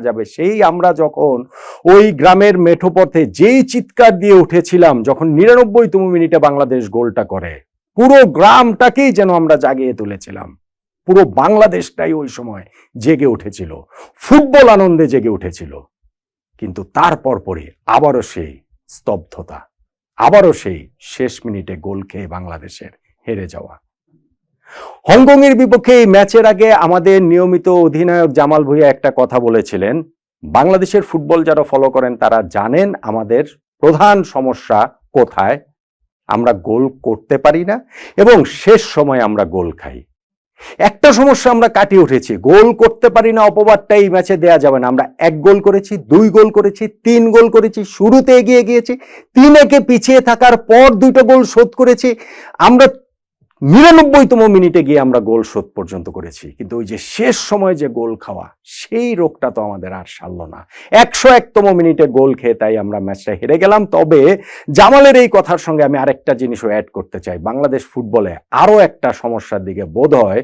যাবে। সেই আমরা যখন ওই গ্রামের মেঠোপথে যেই চিৎকার দিয়ে উঠেছিলাম, যখন নিরানব্বইতম মিনিটে বাংলাদেশ গোলটা করে, পুরো গ্রামটাকেই যেন আমরা জাগিয়ে তুলেছিলাম। পুরো বাংলাদেশটাই ওই সময় জেগে উঠেছিল, ফুটবল আনন্দে জেগে উঠেছিল। কিন্তু তারপর পরে আবারও সেই স্তব্ধতা, আবারও সেই শেষ মিনিটে গোল খেয়ে বাংলাদেশের হেরে যাওয়া। হংকংয়ের বিপক্ষে এই ম্যাচের আগে আমাদের নিয়মিত অধিনায়ক জামাল ভুঁইয়া একটা কথা বলেছিলেন, বাংলাদেশের ফুটবল যারা ফলো করেন তারা জানেন আমাদের প্রধান সমস্যা কোথায়। আমরা গোল করতে পারি না এবং শেষ সময় আমরা গোল খাই। একটা সমস্যা আমরা কাটিয়ে উঠেছি, গোল করতে পারি না, অপবাদটা এই ম্যাচে দেয়া যাবে না। আমরা এক গোল করেছি, দুই গোল করেছি, তিন গোল করেছি, শুরুতে এগিয়ে গিয়েছি তিন একে পিছিয়ে থাকার পর দুটো গোল শোধ করেছি। আমরা নিরানব্বইতম মিনিটে গিয়ে আমরা গোল শোধ পর্যন্ত করেছি। কিন্তু ওই যে শেষ সময় যে গোল খাওয়া, সেই রোগটা তো আমাদের আর সারল না। একশো একতম মিনিটে গোল খেয়ে তাই আমরা ম্যাচটা হেরে গেলাম। তবে জামালের এই কথার সঙ্গে আমি আরেকটা জিনিসও অ্যাড করতে চাই। বাংলাদেশ ফুটবলে আরও একটা সমস্যার দিকে বোধ হয়